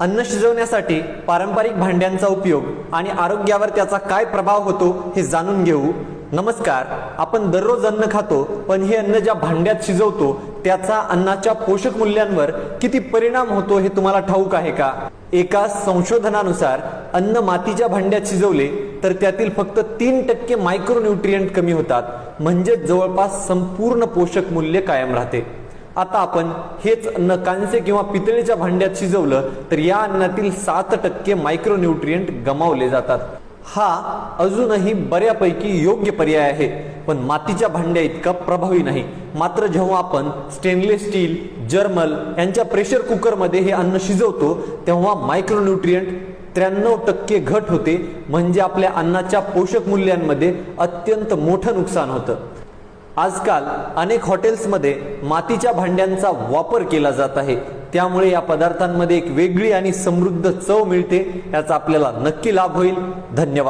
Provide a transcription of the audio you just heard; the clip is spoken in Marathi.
अन्न शिजवण्यासाठी पारंपरिक भांड्यांचा उपयोग आणि आरोग्यावर त्याचा काय प्रभाव होतो हे जाणून घेऊ. नमस्कार आपण दररोज अन्न खातो पण हे अन्न ज्या भांड्यात शिजवतो त्याचा अन्नाच्या पोषक मूल्यांवर किती परिणाम होतो हे तुम्हाला ठाऊक आहे का? एका संशोधनानुसार अन्न मातीच्या भांड्यात शिजवले तर त्यातील फक्त तीन टक्के मायक्रोन्यूट्रियंट कमी होतात. म्हणजे जवळपास संपूर्ण पोषक मूल्य कायम राहते. आता आपण हेच अन्न किंवा पितळेच्या भांड्यात शिजवलं तर या अन्नातील सात टक्के मायक्रोन्यूट्रियंट गमावले जातात. हा अजूनही बऱ्यापैकी योग्य पर्याय आहे पण मातीच्या भांड्या इतका प्रभावी नाही. मात्र जेव्हा आपण स्टेनलेस स्टील जर्मल यांच्या प्रेशर कुकरमध्ये हे अन्न शिजवतो तेव्हा मायक्रोन्यूट्रियंट त्र्याण्णव टक्के घट होते म्हणजे आपल्या अन्नाच्या पोषक मूल्यांमध्ये अत्यंत मोठं नुकसान होतं. आजकाल अनेक हॉटेल्समध्ये मातीच्या भांड्यांचा वापर केला जात आहे. त्यामुळे या पदार्थांमध्ये एक वेगळी आणि समृद्ध चव मिळते याचा आपल्याला नक्की लाभ होईल. धन्यवाद.